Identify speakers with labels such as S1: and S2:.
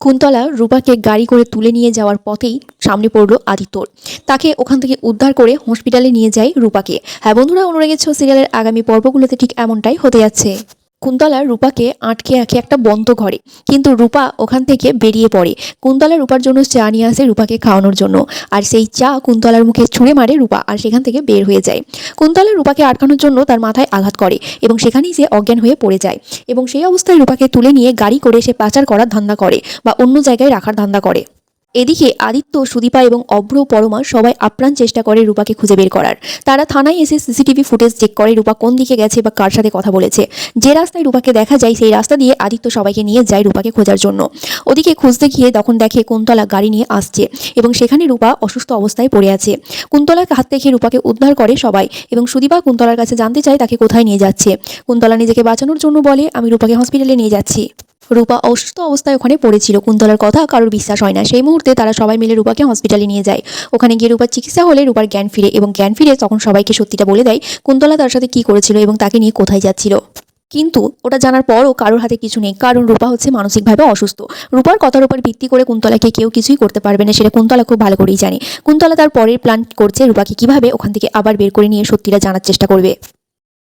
S1: কুন্তলা রূপাকে গাড়ি করে তুলে নিয়ে যাওয়ার পথেই সামনে পড়ল আদিত্যর তাকে ওখান থেকে উদ্ধার করে হসপিটালে নিয়ে যায় রূপাকে। হ্যাঁ বন্ধুরা, অনুরাগের সিরিয়ালের আগামী পর্বগুলোতে ঠিক এমনটাই হতে যাচ্ছে। কুন্তলা রূপাকে আটকে রাখে একটা বন্ধ ঘরে। কিন্তু রূপা ওখান থেকে বেরিয়ে পড়ে। কুন্তলা রূপার জন্য চা নিয়ে আসে রূপাকে খাওয়ানোর জন্য। আর সেই চা কুন্তলার মুখে ছুঁড়ে মারে রূপা আর সেখান থেকে বের হয়ে যায়। কুন্তলা রূপাকে আটকানোর জন্য তার মাথায় আঘাত করে এবং সেখানেই সে অজ্ঞান হয়ে পড়ে যায়। এবং সেই অবস্থায় রূপাকে তুলে নিয়ে গাড়ি করে সে পাচার করার ধান্দা করে বা অন্য জায়গায় রাখার ধান্দা করে। এদিকে আদিত্য, সুদীপা এবং অভ্র পরমা সবাই আপ্রাণ চেষ্টা করে রূপাকে খুঁজে বের করার। তারা থানায় এসে সিসিটিভি ফুটেজ চেক করে রূপা কোন দিকে গেছে বা কার সাথে কথা বলেছে। যে রাস্তায় রূপাকে দেখা যায়, সেই রাস্তা দিয়ে আদিত্য সবাইকে নিয়ে যায় রূপাকে খোঁজার জন্য। ওদিকে খুঁজতে গিয়ে তখন দেখে কুন্তলা গাড়ি নিয়ে আসছে এবং সেখানে রূপা অসুস্থ অবস্থায় পড়ে আছে। কুন্তলাকে হাত থেকে রূপাকে উদ্ধার করে সবাই এবং সুদীপা কুন্তলার কাছে জানতে চায় তাকে কোথায় নিয়ে যাচ্ছে। কুন্তলা নিজেকে বাঁচানোর জন্য বলে, আমি রূপাকে হসপিটালে নিয়ে যাচ্ছি। রূপা অসুস্থ অবস্থায় ওখানে পড়েছিল। কুন্তলার কথা কারোর বিশ্বাস হয় না। সেই মুহূর্তে তারা সবাই মিলে রূপাকে হসপিটালে নিয়ে যায়। ওখানে গিয়ে রূপার চিকিৎসা হলে রূপার জ্ঞান ফিরে এবং জ্ঞান ফিরে তখন সবাইকে সত্যিটা বলে দেয়, কুন্তলা তার সাথে কি করেছিল এবং তাকে নিয়ে কোথায় যাচ্ছিল। কিন্তু ওটা জানার পরও কারোর হাতে কিছু নেই। কারণ রূপা হচ্ছে মানসিকভাবে অসুস্থ। রূপার কথার উপর ভিত্তি করে কুন্তলাকে কেউ কিছুই করতে পারবে না, সেটা কুন্তলা খুব ভালো করেই জানে। কুন্তলা তার পরের প্ল্যান করছে রূপাকে কীভাবে ওখান থেকে আবার বের করে নিয়ে সত্যিটা জানার চেষ্টা করবে।